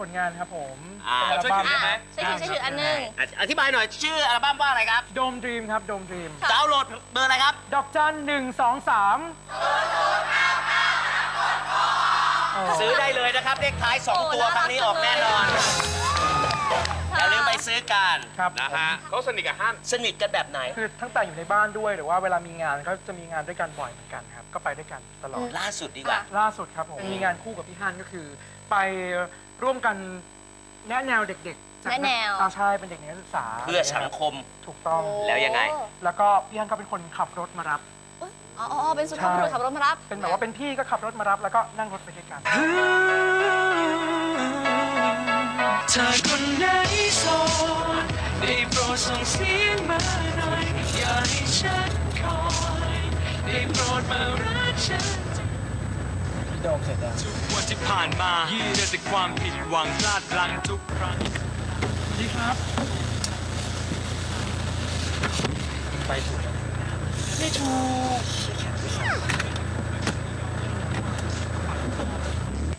ผลงานครับผมอ่าเป็นอัลบั้มช่วยถือได้ไหมใช่ถือใช่ถืออันหนึงอะอธิบายหน่อยชื่ออัลบั้มว่าอะไรครับโดมดรีมครับโดมดรีมค่ะดาวน์โหลดเบอร์อะไรครับ ดอกจันหนึ่งสองสามซื้อได้เลยนะครับเลขท้าย 2 ตัวครั้งนี้ออกแน่นอน อย่าลืมไปซื้อกันครับนะฮะเขาสนิทกับฮั่นสนิทกันแบบไหน คือทั้งแต่อยู่ในบ้านด้วยหรือว่าเวลามีงานก็จะมีงานด้วยกันบ่อยเหมือนกันครับ ก็ไปด้วยกันตลอด ล่าสุดดีกว่า ล่าสุดครับผมมีงานคู่กับพี่ฮันก็คือ ไป ร่วมกันแนะแนวเด็กๆจากแนะแนว อ่าใช่เป็นเด็กนักศึกษาเพื่อสังคม ถูกต้อง แล้วยังไง โอ้แล้วก็พี่ฮันก็เป็นคนขับรถมารับ อ๋ออ๋อเป็นสุภาพบุรุษขับรถมารับเป็นแบบว่าเป็นพี่ก็ขับรถมารับ แล้วก็นั่งรถไปด้วยกัน เธอคนไหนโสดได้โปรดส่งเสียงมาหน่อย อย่าให้ฉันคอย ได้โปรดมารักฉัน ทุกวันที่ผ่านมาเจอแต่ความผิดหวังพลาดพลั้งทุกครั้งดีครับ ไปถูกแล้วไม่ถูก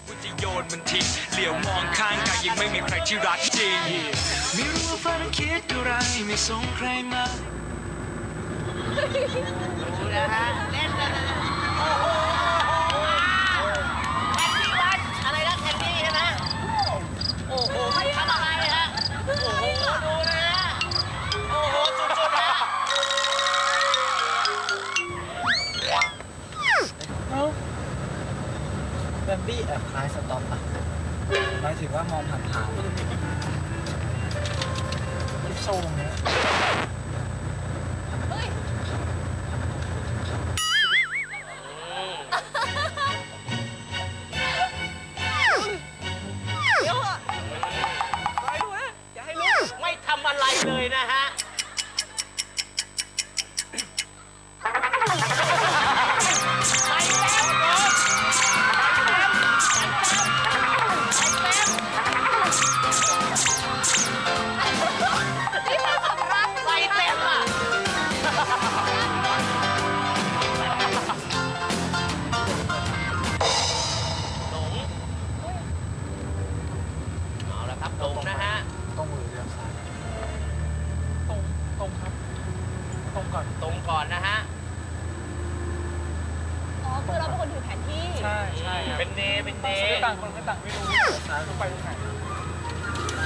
ว่าจะโยนมันทิ้งเหลียวมองข้างกายยังไม่มีใครที่รักจริงไม่รู้ว่าฝันคิดอะไรไม่สงใครมาอะไร แบมบี้แอบคล้ายสต็อปอะหมายถึงว่ามองผ่านๆลิปโซตรงเนี้ย เป็นเนเป็นเนไม่ต่างคนก็ต่างไม่รู้ต้องไปตรงไหน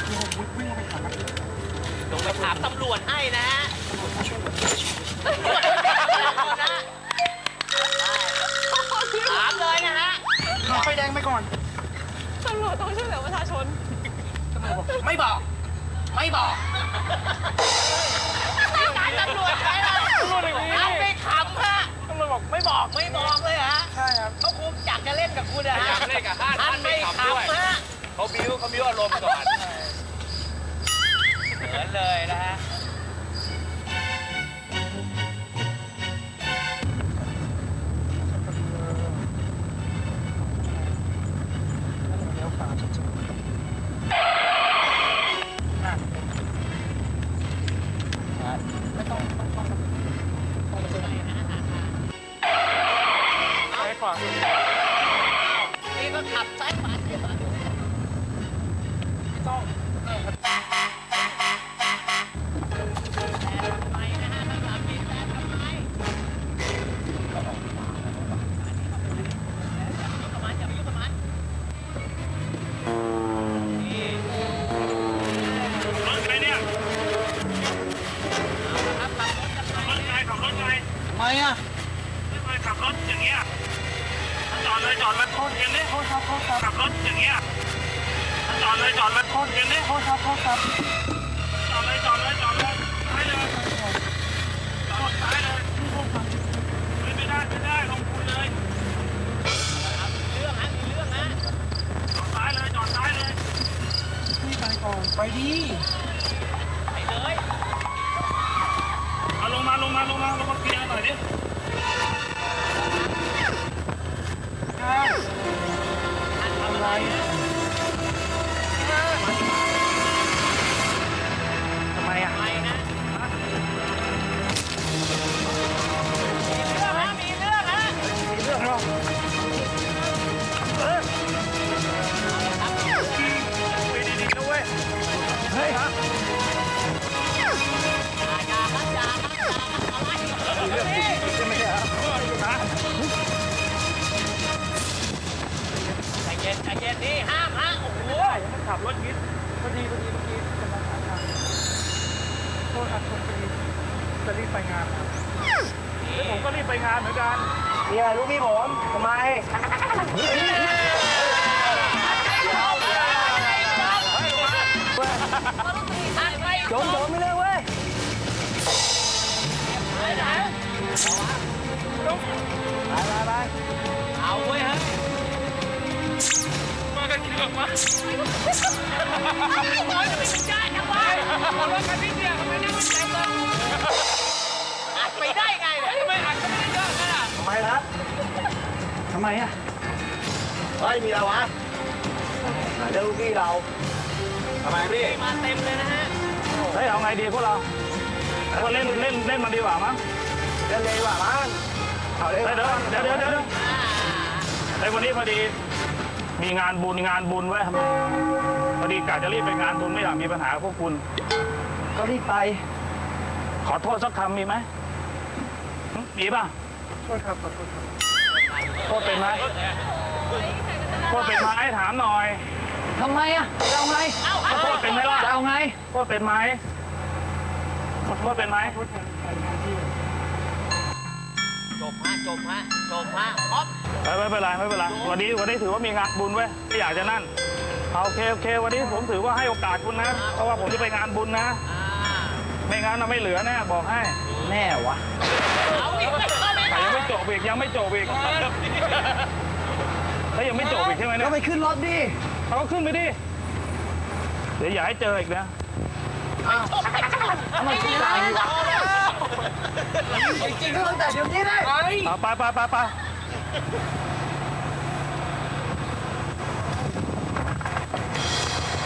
นี่ผมวิ่งลงไปถามนักเรียนลงไปถามตำรวจให้นะฮะถามเลยนะฮะขับไฟแดงไปก่อนตำรวจต้องช่วยเหลือประชาชนไม่บอก ไม่บอกนี่การตำรวจใช่ไหมตำรวจอย่างนี้อันไม่ขำฮะ ตำรวจบอกไม่บอกไม่บอกเลยฮะใช่ครับเขาคงอยากจะเล่นกับคุณนะฮะอยากเล่นกับฮั่นท่านไม่ฮั่นไม่ขำด้วยขำฮะเขาบิ้วเขาบิ้วอารมณ์ก่อนเหมือนเลยนะฮะ ษอัดทุนจะรีบไปงานครับแล้วผมก็รีบไปงานเหมือนกันเนี่ยลูกพี่ผมทำไมจงจงไม่เลิกเว้ยไปไหนไปไปไปเอาไว้ฮะ มากันเกือบมาโอ้ยไปเป็นญาตินะวะรถคันนี้เนี่ยทำไมนั่งไม่เต็มเลยอัดไปได้ไงเนี่ยทำไมอัดก็ไม่ได้เยอะขนาดทำไมครับทำไมอะเฮ้ยมีอะไรวะเรื่องลูกพี่เราทำไมพี่มาเต็มเลยนะฮะเฮ้ยเอาไงดีพวกเราก็เล่นเล่นเล่นมันดีกว่ามั้งเรื่องเลยดีกว่ามั้งเอาเลยเฮ้ยเดี๋ยวเดี๋ยวเดี๋ยวเดี๋ยวเดี๋ยวไอ้ยวันนี้พอดี มีงานบุญงานบุญไว้ยทำไมพอดีกะจะรีบไปงานบุญไม่อยากมีปัญหากับพวกคุณ ก็รีบไป ขอโทษสักคำมีไหมหึมีป่ะโทษครับขอโทษครับโทษเป็นไหมโทษเป็นไหมถามหน่อยทำไมอะจะเอาไงโทษเป็นไหมล่ะจะเอาไงโทษเป็นไหมโทษเป็นไหม จบฮะจบฮะจบฮะพร้อมไม่ไม่เป็นไรไม่เป็นไรวันนี้วันนี้ถือว่ามีงานบุญเว้ยไม่อยากจะนั่นเอาโอเคโอเค วันนี้ผมถือว่าให้โอกาสคุณนะ เพราะว่าผมจะไปงานบุญนะอ่าไม่งั้นนะไม่เหลือแน่บอกให้ แน่วะเอาอีกไม่เข้าไม่แต่เข้ายังไม่จบอีกยังไม่จบอีกถ้ายังไม่จบอีกใช่ไหมเนี่ก็ยไปขึ้นรถดิเขาก็ขึ้นไปดิเดี๋ยวอย่าให้เจออีกนะทำไมขึ้นหลังวะ จริงๆก็ตั้งแต่เดี๋ยวนี้ได้เอาไปไปไปไป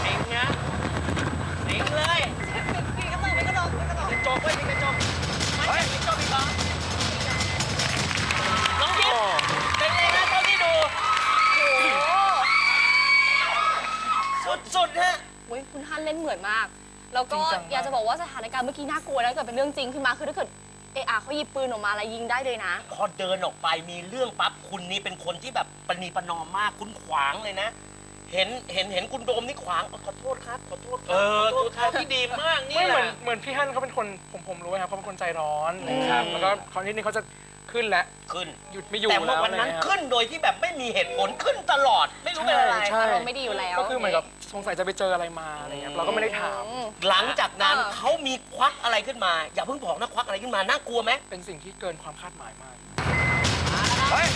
เองนะเองเลยกระจกเว้ยกระจกไม่ใช่กระจกอีกเหรอน้องยิ้มเป็นไงนะตอนที่ดูสุดๆฮะโอ้ยคุณฮันเล่นเหมือนมาก แล้วก็จริงจังมาก อยากจะบอกว่าสถานการณ์เมื่อกี้น่ากลัวนะถ้าเกิดเป็นเรื่องจริงขึ้นมาคือถ้าเกิดเอะอะเขาหยิบปืนออกมาแล้วยิงได้เลยนะ พอเดินออกไปมีเรื่องปั๊บคุณนี่เป็นคนที่แบบปณีประนอมมากคุณขวางเลยนะ เห็นเห็นเห็นคุณโดมนี่ขวางขอโทษครับขอโทษเออตัวทางที่ดีมากนี่ไม่แหเหมือนละ เหมือนพี่ฮั่นเขาเป็นคนผมผมรู้ครับเขาเป็นคนใจร้อนครับ แล้วก็คราวนี้นี่เขาจะ ขึ้นแล้วขึ้น หยุดไม่อยู่แต่แล้วว่าวันนั้นอะไรเงี้ยขึ้นโดยที่แบบไม่มีเหตุผลขึ้นตลอด ไม่รู้เป็นอะไร ใช่อารมณ์ไม่ดีอยู่แล้ว ก็คือเหมือนกับสงสัยจะไปเจออะไรมาอะไรเงี้ยเราก็ไม่ได้ถามอืมหลังจากนั้นเออเขามีควักอะไรขึ้นมา อย่าเพิ่งบอกนะควักอะไรขึ้นมาน่ากลัวไหมเป็นสิ่งที่เกินความคาดหมายมากเฮ้ย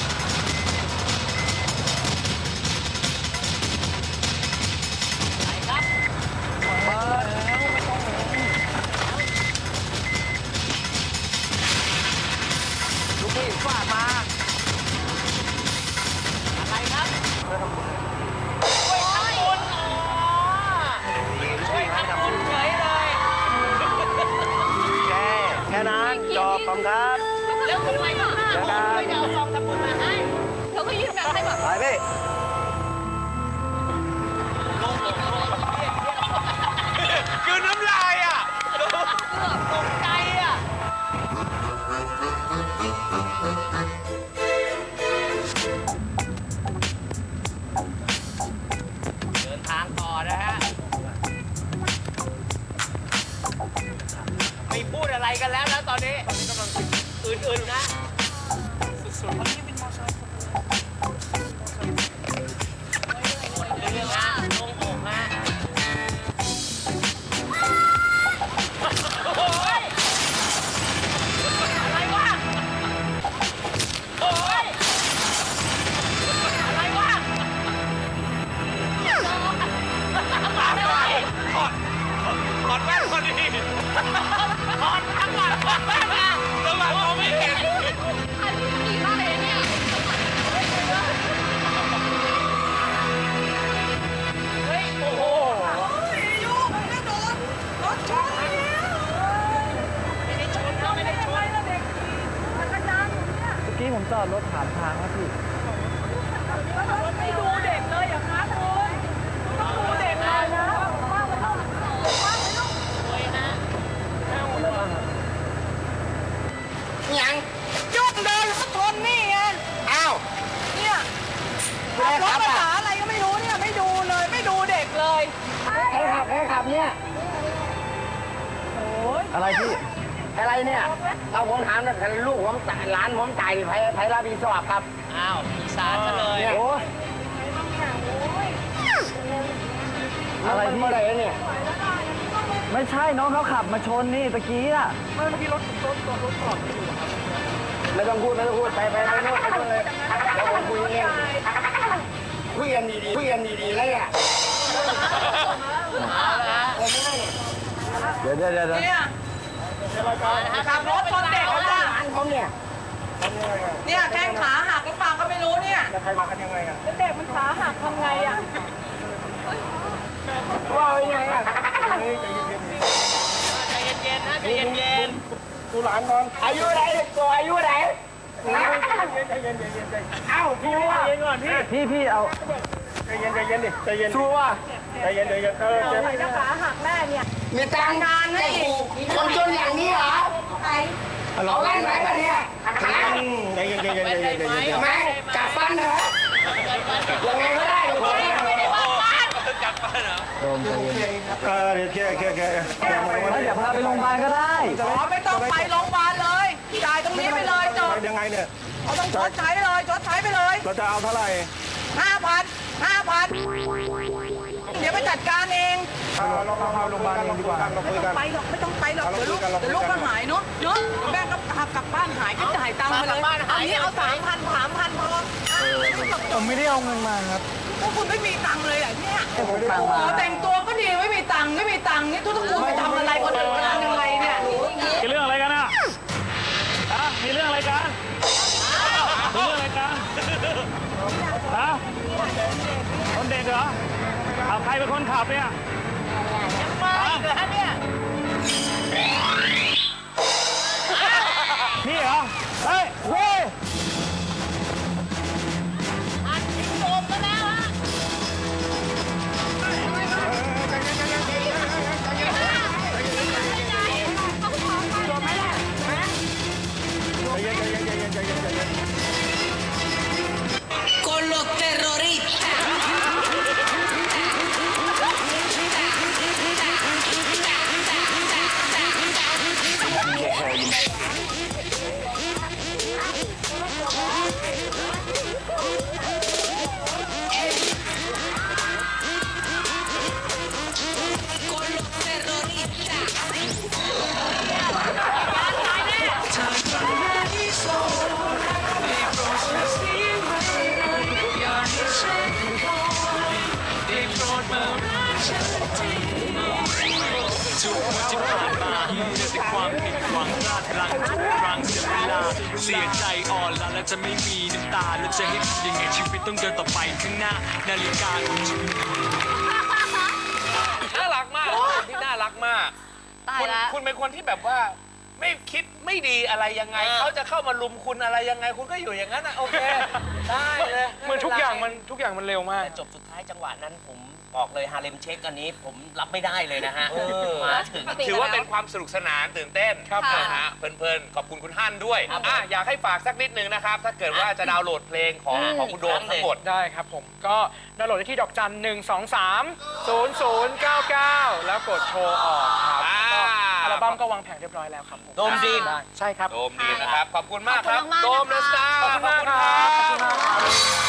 ไปครับ มื่อกี้ผมจอดรถถามทางแล้วพี่ยังยกเดินแล้วก็ชนนี่ไงอ้าวเนี่ยรถภาษาอะไรก็ไม่รู้เนี่ยไม่ดูเลยไม่ดูเด็กเลยใครขับใครขับเนี่ยโอ้ยอะไรพี่ อะไรเนี่ยเอาผมถามนะลูกผมจ่ายร้านผมจ่ายไผไผรับผิดชอบครับ อ้าวอีสานซะเลยโอ้ยอะไรที่อะไรเนี่ย ไม่ใช่น้องเขาขับมาชนนี่ตะกี้อะเมื่อกี้รถรถรถรถจอดอยู่ครับไม่ต้องพูดไม่ต้องพูดไปไปไปโน่นไปโน่นเลยเดี๋ยวผมคุยเองคุยกันดีๆคุยกันดีๆเลยอะเดี๋ยวเดี๋ยวเดี๋ยวเนี่ย ขับรถชนเด็กแล้วจ้ะร้านเขาเนี่ยเนี่ยแข้งขาหักหรือเปล่าก็ไม่รู้เนี่ยใครมากันยังไงอะเด็กมันขาหักทำไงอะว่าไงอะใจเย็นๆนะใจเย็นดูหลานก่อนอายุไหนตัวอายุไหนใจเย็นใจเย็นใจเย็นเอ้าชัวใจเย็นก่อนพี่พี่พี่เอา ใจเย็นใจเย็นดิใจเย็นชัวใจเย็นใจเย็นเออเจ็บมีตังค์งานให้คนจนอย่างนี้เหรอเอาเล่นไหนมาเนี่ยใจเย็นใจเย็นใจเย็นใจเย็นทำไมกัดฟันเหรอยังไงก็ได้ผมเออเดี๋ยวแค่แค่แค่แค่มาวันนี้เดี๋ยวพาไปโรงพยาบาลก็ได้อ๋อไม่ต้องไปโรงพยาบาลเลยจ่ายตรงนี้ไปเลยจบยังไงเนี่ยเขาต้องชดใช้เลยชดใช้ไปเลยเราจะเอาเท่าไหร่ห้าพันห้าพัน เดี๋ยวไปจัดการเองเราเราพาโรงพยาบาลเองดีกว่าเราคุยกันไปหรอกไม่ต้องไปหรอกเราเดี๋ยวลูกคุยกันเราเดี๋ยวลูกคุยกัก็นหายเนาะเนาะแม่ก็พากลับบ้านหายก็จ่ายตังค์ไปเลยอันนี้เอาสามพันสามพันพอผมไม่ได้เอาเงินมาครับพวกคุณไม่มีตังค์เลยเหรอเนี่ยผมไม่ได้เอาโอ้แต่งตัวก็ดีไม่มีตังค์ไม่มีตังค์นี่ทุกทุกคนไปทำอะไรคนอื่นกันยังไงเนี่ยมีเรื่องอะไรกัน เด็กเหรอเอาใครเป็นคนขับเนี่ยๆมาอีกเหรอฮะเนี่ยพี่เหรอ เฮ้ยเฮ้ย ทุกวันที่ผ่านมาเจอแต่ความผิดหวังพลาดพลั้งทุกครั้งเสียเวลาเสียใจอ่อนล้าและจะไม่มีน้ำตาแล้วจะให้ทำยังไงชีวิตต้องเดินต่อไปข้างหน้านาฬิกาของชีวิตน่ารักมากคนที่น่ารักมาก ตายคุณแล้วคุณเป็นคนที่แบบว่าไม่คิดไม่ดีอะไรยังไง เขาจะเข้ามาลุมคุณอะไรยังไง คุณก็อยู่อย่างนั้นอะโอเค ได้เลยเหมือนทุกอย่างมันทุกอย่างมันเร็วมากแต่จบสุดท้ายจังหวะนั้นผม บอกเลยฮาเลมเช็คอันนี้ผมรับไม่ได้เลยนะฮะมาถึง ถือว่าเป็นความสนุกสนานตื่นเต้นครับนะฮะเพลินๆขอบคุณคุณฮั่นด้วยอะอยากให้ฝากสักนิดนึงนะครับ ถ้าเกิดว่าจะดาวน์โหลดเพลงของของคุณโดมทั้งหมด ได้ครับผมก็ดาวน์โหลดได้ที่ดอกจัน 1 2 3 0 0 9 9 แล้วกดโชว์ออกครับอ่าก็อัลบั้มก็วางแผงเรียบร้อยแล้วครับผมโดมดีมได้ใช่ครับ โดมดีนะครับ ขอบคุณมากครับ ขอบคุณมากๆโดมเดอะสตาร์ขอบคุณมากครับ ขอบคุณมากครับ